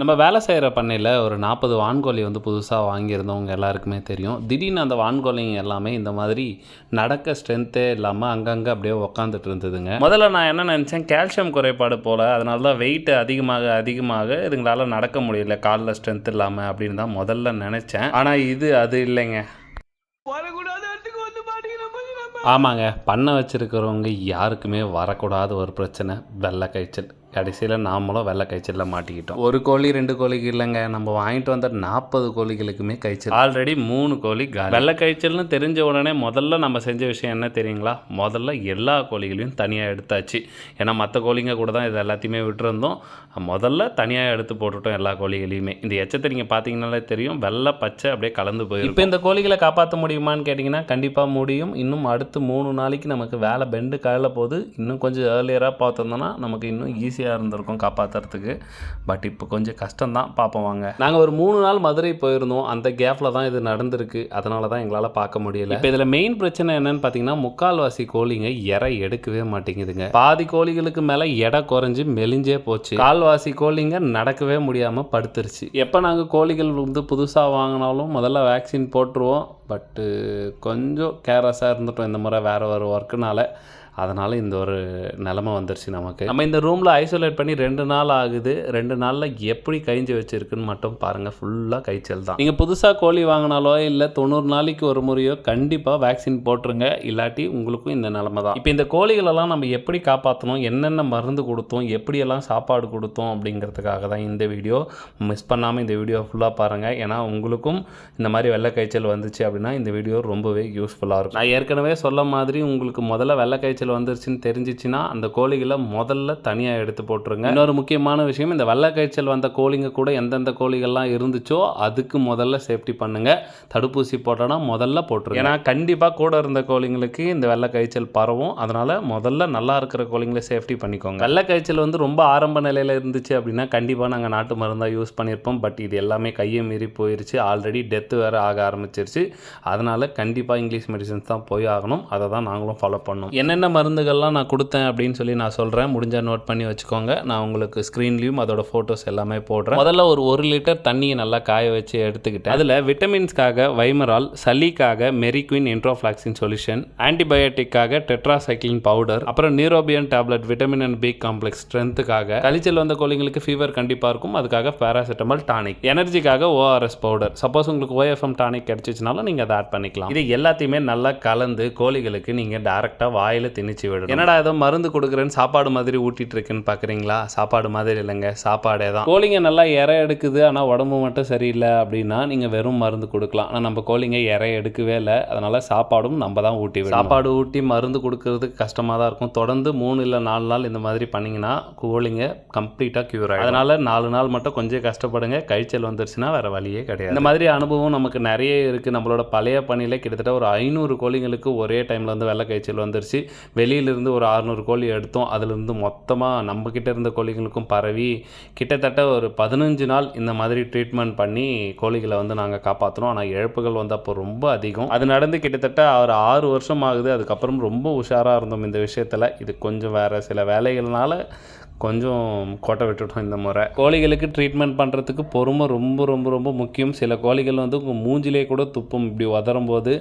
நம்ம வேலை செய்கிற பண்ணையில் ஒரு நாற்பது வான்கோழி வந்து புதுசாக வாங்கியிருந்தவங்க எல்லாருக்குமே தெரியும். திடீர்னு அந்த வான்கோழிங்க எல்லாமே இந்த மாதிரி நடக்க ஸ்ட்ரென்த்தே இல்லாமல் அங்கங்கே அப்படியே உக்காந்துட்டு இருந்ததுங்க. முதல்ல நான் என்ன நினச்சேன் கால்சியம் குறைபாடு போல் அதனால தான் வெயிட் அதிகமாக அதிகமாக இதுங்களால நடக்க முடியல காலில் ஸ்ட்ரென்த் இல்லாமல் அப்படின்னு தான் முதல்ல நினச்சேன். ஆனால் இது அது இல்லைங்க. ஆமாங்க பண்ணை வச்சுருக்கிறவங்க யாருக்குமே வரக்கூடாத ஒரு பிரச்சனை வெள்ளை காய்ச்சல். கடைசியில் நாமளும் வெள்ளை காய்ச்சலில் மாட்டிக்கிட்டோம். ஒரு கோழி ரெண்டு கோழிக்கு இல்லைங்க. நம்ம வாங்கிட்டு வந்த நாற்பது கோழிகளுக்குமே காய்ச்சல். ஆல்ரெடி மூணு கோழி. வெள்ளை காய்ச்சல்னு தெரிஞ்ச உடனே முதல்ல நம்ம செஞ்ச விஷயம் என்ன தெரியுங்களா? முதல்ல எல்லா கோழிகளையும் தனியாக எடுத்தாச்சு. ஏன்னா மற்ற கோழிங்க கூட தான் இது எல்லாத்தையுமே விட்டுருந்தோம். முதல்ல தனியாக எடுத்து போட்டுட்டோம் எல்லா கோழிகளையுமே. இந்த எச்சத்தை நீங்கள் பார்த்தீங்கன்னாலே தெரியும். வெள்ளை பச்சை அப்படியே கலந்து போயிடும் இப்போ இந்த கோழிகளை காப்பாற்ற முடியுமான்னு கேட்டிங்கன்னா கண்டிப்பாக முடியும். இன்னும் அடுத்து மூணு நாளைக்கு நமக்கு வேலை பெண்டு காலைல போகுது. இன்னும் கொஞ்சம் ஏர்லியராக பார்த்துருந்தோன்னா நமக்கு இன்னும் ஈஸியாக இருந்திருக்கும் காப்பாற்றுறதுக்கு பட் இப்போ கொஞ்சம் கஷ்டம்தான் பார்ப்போம் வாங்க. நாங்கள் ஒரு மூணு நாள் மதுரை போயிருந்தோம். அந்த கேப்பில் தான் இது நடந்திருக்கு. அதனால தான் எங்களால் பார்க்க முடியல. இப்போ இதில் மெயின் பிரச்சனை என்னன்னு பார்த்தீங்கன்னா முக்கால்வாசி கோழிங்க இறை எடுக்கவே மாட்டேங்குதுங்க. பாதி கோழிகளுக்கு மேலே எடை குறைஞ்சு மெலிஞ்சே போச்சு. கால்வாசி கோழிங்க நடக்கவே முடியாமல் படுத்துருச்சு. எப்போ நாங்கள் கோழிகள் வந்து புதுசாக வாங்கினாலும் முதல்ல வேக்சின் போட்டுருவோம். பட்டு கொஞ்சம் கேர்லெஸ்ஸாக இருந்துட்டோம். இந்த முறை வேறு ஒரு ஒர்க்குனால அதனால் இந்த ஒரு நிலமை வந்துருச்சு நமக்கு. நம்ம இந்த ரூமில் ஐசோலேட் பண்ணி ரெண்டு நாள் ஆகுது. ரெண்டு நாளில் எப்படி கழிஞ்சு வச்சிருக்குன்னு மட்டும் பாருங்கள் ஃபுல்லாக கைச்சல் தான். நீங்கள் புதுசாக கோழி வாங்கினாலோ இல்லை தொண்ணூறு நாளைக்கு ஒரு முறையோ கண்டிப்பாக வேக்சின் போட்டுருங்க. இல்லாட்டி உங்களுக்கும் இந்த நிலமை தான். இப்போ இந்த கோழிகளெல்லாம் நம்ம எப்படி காப்பாற்றணும் என்னென்ன மருந்து கொடுத்தோம்? எப்படியெல்லாம் சாப்பாடு கொடுத்தோம்? அப்படிங்கிறதுக்காக தான் இந்த வீடியோ. மிஸ் பண்ணாமல் இந்த வீடியோ ஃபுல்லாக பாருங்கள் ஏன்னா உங்களுக்கும் இந்த மாதிரி வெள்ளை காய்ச்சல் வந்துச்சு அப்படின்னா இந்த வீடியோ ரொம்பவே யூஸ்ஃபுல்லாக இருக்கும். நான் ஏற்கனவே சொல்ல மாதிரி உங்களுக்கு முதல்ல வெள்ளை காய்ச்சல் வந்துருச்சுன்னு தெரிஞ்சிச்சுன்னா அந்த கோழிகளை முதல்ல தனியாக எடுத்து போட்டுருங்க. இன்னொரு முக்கியமான விஷயம் இந்த வெள்ளை காய்ச்சல் வந்த கோழிங்க கூட எந்தெந்த கோழிகள்லாம் இருந்துச்சோ அதுக்கு முதல்ல சேஃப்டி பண்ணுங்க. தடுப்பூசி போட்டோன்னா முதல்ல போட்டுருங்க. ஏன்னா கண்டிப்பாக கூட இருந்த கோழிங்களுக்கு இந்த வெள்ளை காய்ச்சல் பரவும். அதனால முதல்ல நல்லா இருக்கிற கோழிங்களை சேஃப்டி பண்ணிக்கோங்க. வெள்ளை காய்ச்சல் வந்து ரொம்ப ஆரம்ப நிலையில் இருந்துச்சு அப்படின்னா கண்டிப்பாக நாங்கள் நாட்டு மருந்தாக யூஸ் பண்ணியிருப்போம் பட் இது எல்லாமே கையை மீறி போயிருச்சு. ஆல்ரெடி டெத்து வேறு ஆக ஆரம்பிச்சிருச்சு. அதனால் கண்டிப்பாக இங்கிலீஷ் மெடிசன்ஸ் தான் போய் ஆகணும். அதை தான் நாங்களும் ஃபாலோ பண்ணோம் என்னென்ன மருந்துகள்லாம் நான் கொடுத்தேன் அப்படின்னு சொல்லி நான் சொல்கிறேன் முடிஞ்சால் நோட் பண்ணி வச்சுக்கோங்க. நான் உங்களுக்கு ஸ்க்ரீன்லேயும் அதோட ஃபோட்டோஸ் எல்லாமே போடுறேன். முதல்ல ஒரு ஒரு லிட்டர் தண்ணியை நல்லா காய வச்சு எடுத்துக்கிட்டேன். அதில் விட்டமின்ஸ்க்காக வைமரால் சளிக்காக மெரிக்வின் இன்ட்ரோஃப்ளாக்சின் சொல்யூஷன் ஆன்டிபயோட்டிக்காக டெட்ராசைக்ளின் பவுடர் அப்புறம் Neurobion tablet vitamin and B complex ஸ்ட்ரென்த்துக்காக கழிச்சல் வந்த கோழிங்களுக்கு ஃபீவர் கண்டிப்பாக இருக்கும். அதுக்காக பேராசிட்டமால் டானிக் எனர்ஜிக்காக ஓஆர்எஸ் பவுடர் சப்போஸ் உங்களுக்கு ஓஎஃப்எம் டானிக் கிடச்சிச்சுனாலும் நீங்கள் அதை ஆட் பண்ணிக்கலாம். இது எல்லாத்தையுமே நல்லா கலந்து கோழிகளுக்கு நீங்கள் டேரெக்டாக வாயில் திணிச்சு விடணும். என்னடா ஏதோ மருந்து கொடுக்குறேன்னு சாப்பாடு மாதிரி ஊட்டிட்டு இருக்குன்னு பார்க்குறீங்களா சாப்பாடு மாதிரி இல்லைங்க சாப்பாடே தான். கோழிங்க நல்லா இறை எடுக்குது ஆனால் உடம்பு மட்டும் சரியில்லை அப்படின்னா நீங்கள் வெறும் மருந்து கொடுக்கலாம். ஆனால் நம்ம கோழிங்க இறை எடுக்கவே இல்லை அதனால் சாப்பாடும் நம்ம தான் ஊட்டி சாப்பாடு ஊட்டி மருந்து கொடுக்கறதுக்கு கஷ்டமாக தான் இருக்கும். தொடர்ந்து மூணு இல்லை நாலு நாள் இந்த மாதிரி பண்ணிங்கன்னா கோழிங்க கம்ப்ளீட்டாக க்யூர் ஆகும் அதனால் நாலு நாள் மட்டும் கொஞ்சம் கஷ்டப்படுங்க. கழிச்சல் வந்துருச்சுன்னா வேறு வழியே கிடையாது. இந்த மாதிரி அனுபவம் நமக்கு நிறைய இருக்குது நம்மளோட பழைய பணியில் கிட்டத்தட்ட ஒரு ஐநூறு கோழிங்களுக்கு ஒரே டைமில் வந்து வெள்ளை காய்ச்சல் வந்துருச்சு. வெளியிலிருந்து ஒரு அறுநூறு கோழி எடுத்தோம். அதுலேருந்து மொத்தமாக நம்ம இருந்த கோழிகளுக்கும் பரவி கிட்டத்தட்ட ஒரு பதினஞ்சு நாள் இந்த மாதிரி ட்ரீட்மெண்ட் பண்ணி கோழிகளை வந்து நாங்கள் காப்பாற்றினோம் ஆனால் இழப்புகள் வந்து அப்போ ரொம்ப அதிகம். அது நடந்து கிட்டத்தட்ட ஒரு ஆறு வருஷம் ஆகுது. அதுக்கப்புறம் ரொம்ப உஷாராக இருந்தோம் இந்த விஷயத்தில். இது கொஞ்சம் வேறு சில வேலைகள்னால கொஞ்சம் கோட்டை விட்டுட்டோம் இந்த முறை. கோழிகளுக்கு ட்ரீட்மெண்ட் பண்ணுறதுக்கு பொறுமை ரொம்ப ரொம்ப ரொம்ப முக்கியம். சில கோழிகள் வந்து உங்கள் மூஞ்சிலே கூட துப்பும். இப்படி உதறும் போது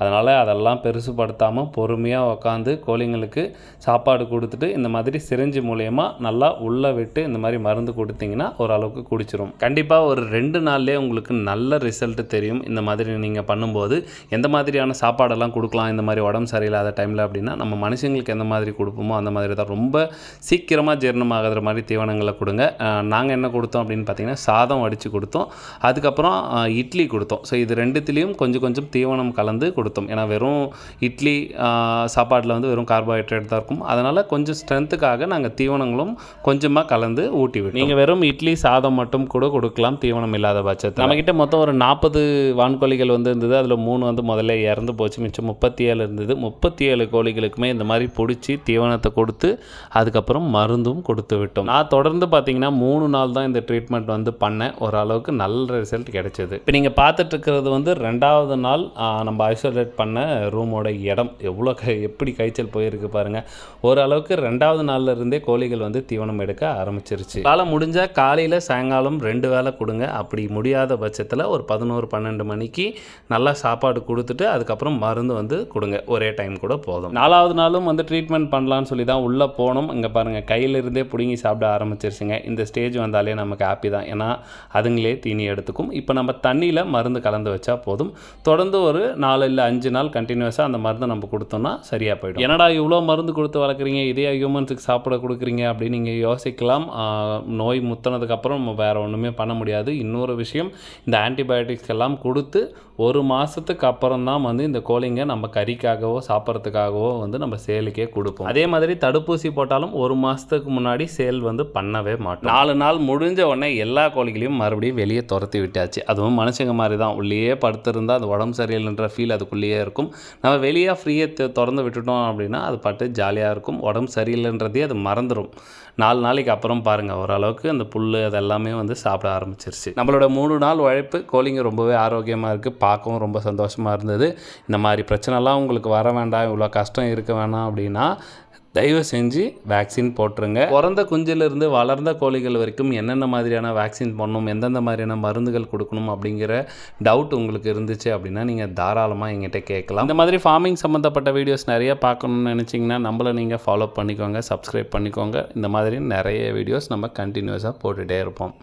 அதனால் அதெல்லாம் பெருசுப்படுத்தாமல் பொறுமையாக உக்காந்து கோழிங்களுக்கு சாப்பாடு கொடுத்துட்டு இந்த மாதிரி சிரிஞ்சு மூலயமா நல்லா உள்ளே விட்டு இந்த மாதிரி மருந்து கொடுத்தீங்கன்னா ஓரளவுக்கு குடிச்சிரும். கண்டிப்பாக ஒரு ரெண்டு நாள்லேயே உங்களுக்கு நல்ல ரிசல்ட் தெரியும். இந்த மாதிரி நீங்கள் பண்ணும்போது எந்த மாதிரியான சாப்பாடெல்லாம் கொடுக்கலாம் இந்த மாதிரி உடம்பு சரியில்லாத டைமில் அப்படின்னா நம்ம மனுஷங்களுக்கு எந்த மாதிரி கொடுப்போமோ அந்த மாதிரி தான். ரொம்ப சீக்கிரமாக ஜீரணமாகிற மாதிரி தீவனங்களை கொடுங்க. நாங்கள் என்ன கொடுத்தோம் அப்படின்னு பார்த்தீங்கன்னா சாதம் வடித்து கொடுத்தோம். அதுக்கப்புறம் இட்லி கொடுத்தோம். ஸோ இது ரெண்டுத்துலேயும் கொஞ்சம் கொஞ்சம் தீவனம் கலந்து கொடுத்தோம். ஏன்னா வெறும் இட்லி சாப்பாட்டில் வந்து வெறும் கார்போஹைட்ரேட் தான் இருக்கும். அதனால் கொஞ்சம் ஸ்ட்ரென்த்துக்காக நாங்கள் தீவனங்களும் கொஞ்சமாக கலந்து ஊட்டி விட்டோம். நீங்கள் வெறும் இட்லி சாதம் மட்டும் கூட கொடுக்கலாம். தீவனம் இல்லாத பட்சத்தில். நம்மக்கிட்ட மொத்தம் ஒரு நாற்பது வான்கோழிகள் வந்து இருந்தது. அதில் மூணு வந்து முதல்ல இறந்து போச்சு. மிச்சம் முப்பத்தி ஏழு இருந்தது. முப்பத்தி ஏழு கோழிகளுக்குமே இந்த மாதிரி பிடிச்சி தீவனத்தை கொடுத்து அதுக்கப்புறம் மருந்தும் கொடுத்து விட்டோம். நான் தொடர்ந்து பார்த்தீங்கன்னா மூணு நாள் தான் இந்த ட்ரீட்மெண்ட் வந்து பண்ணேன். ஓரளவுக்கு நல்ல ரிசல்ட் கிடைச்சது. இப்போ நீங்கள் பார்த்துட்டு இருக்கிறது வந்து ரெண்டாவது நாள் நம்ம ஐசோலேட் பண்ண ரூமோட இடம். எவ்வளோ க எப்படி காய்ச்சல் போயிருக்கு பாருங்கள் ஓரளவுக்கு ரெண்டாவது நாள்ல இருந்தே கோழிகள் வந்து தீவனம் எடுக்க ஆரம்பிச்சிருச்சு. காலை முடிஞ்சால் காலையில் சாயங்காலம் ரெண்டு வேளை கொடுங்க. அப்படி முடியாத பட்சத்தில் ஒரு பதினோரு பன்னெண்டு மணிக்கு நல்லா சாப்பாடு கொடுத்துட்டு அதுக்கப்புறம் மருந்து வந்து கொடுங்க. ஒரே டைம் கூட போதும். நாலாவது நாளும் வந்து ட்ரீட்மெண்ட் பண்ணலான்னு சொல்லி தான் உள்ளே போனோம். இங்கே பாருங்கள் கையிலிருந்து பிடுங்கி சாப்பிட ஆரம்பிச்சிருச்சுங்க. இந்த ஸ்டேஜ் வந்தாலே நமக்கு ஹாப்பி தான். ஏன்னா அதுங்களே தீனி எடுத்துக்கும். இப்போ நம்ம தண்ணியில் மருந்து கலந்து வச்சா போதும். தொடர்ந்து ஒரு நாலு இல்லை அஞ்சு நாள் கண்டினியூஸாக அந்த மருந்தை நம்ம கொடுத்தோம்னா சரியாக போயிடும். என்னடா இவ்வளோ மருந்து கொடுத்து வளர்க்குறீங்க? இதே ஹியூமன்ஸுக்கு சாப்பிட கொடுக்குறீங்க அப்படின்னு நீங்கள் யோசிக்கலாம். நோய் முத்தினதுக்கப்புறம் நம்ம வேறு ஒன்றுமே பண்ண முடியாது. இன்னொரு விஷயம் இந்த ஆன்டிபயோட்டிக்ஸ் எல்லாம் கொடுத்து ஒரு மாதத்துக்கு அப்புறம் தான் வந்து இந்த கோழிங்க நம்ம கறிக்காகவோ சாப்பிட்றதுக்காகவோ வந்து நம்ம சேலுக்கே கொடுப்போம். அதே மாதிரி தடுப்பூசி போட்டாலும் ஒரு மாதத்துக்கு முன்னாடி முன்னாடி சேல் வந்து பண்ணவே மாட்டோம். நாலு நாள் முடிஞ்ச உடனே எல்லா கோழிகளையும் மறுபடியும் வெளியே துரத்தி விட்டாச்சு. அதுவும் மனுஷங்க மாதிரி தான். உள்ளேயே படுத்திருந்தால் அது உடம்பு சரியில்லைன்ற ஃபீல் அதுக்குள்ளேயே இருக்கும். நம்ம வெளியே ஃப்ரீயாக திறந்து விட்டுட்டோம் அப்படின்னா அது பாட்டு ஜாலியாக இருக்கும். உடம்பு சரியில்லைன்றதே அது மறந்துடும் நாலு நாளைக்கு அப்புறம் பாருங்கள் ஓரளவுக்கு அந்த புல் அதெல்லாமே வந்து சாப்பிட ஆரம்பிச்சிருச்சு. நம்மளோட மூணு நாள் உழைப்பு கோழிங்க ரொம்பவே ஆரோக்கியமாக இருக்குது பார்க்கவும் ரொம்ப சந்தோஷமாக இருந்தது. இந்த மாதிரி பிரச்சனைலாம் உங்களுக்கு வர வேண்டாம் இவ்வளோ கஷ்டம் இருக்க வேணாம் அப்படின்னா தயவு செஞ்சு வேக்சின் போட்டுருங்க. பிறந்த குஞ்சிலிருந்து வளர்ந்த கோழிகள் வரைக்கும் என்னென்ன மாதிரியான வேக்சின் பண்ணணும் எந்தெந்த மாதிரியான மருந்துகள் கொடுக்கணும் அப்படிங்கிற டவுட் உங்களுக்கு இருந்துச்சு அப்படின்னா நீங்கள் தாராளமாக எங்கிட்ட கேட்கலாம். இந்த மாதிரி ஃபார்மிங் சம்மந்தப்பட்ட வீடியோஸ் நிறைய பார்க்கணும்னு நினச்சிங்கன்னா நம்மளை நீங்கள் ஃபாலோ பண்ணிக்கோங்க சப்ஸ்கிரைப் பண்ணிக்கோங்க. இந்த மாதிரி நிறைய வீடியோஸ் நம்ம கண்டினியூஸாக போட்டுகிட்டே இருப்போம்.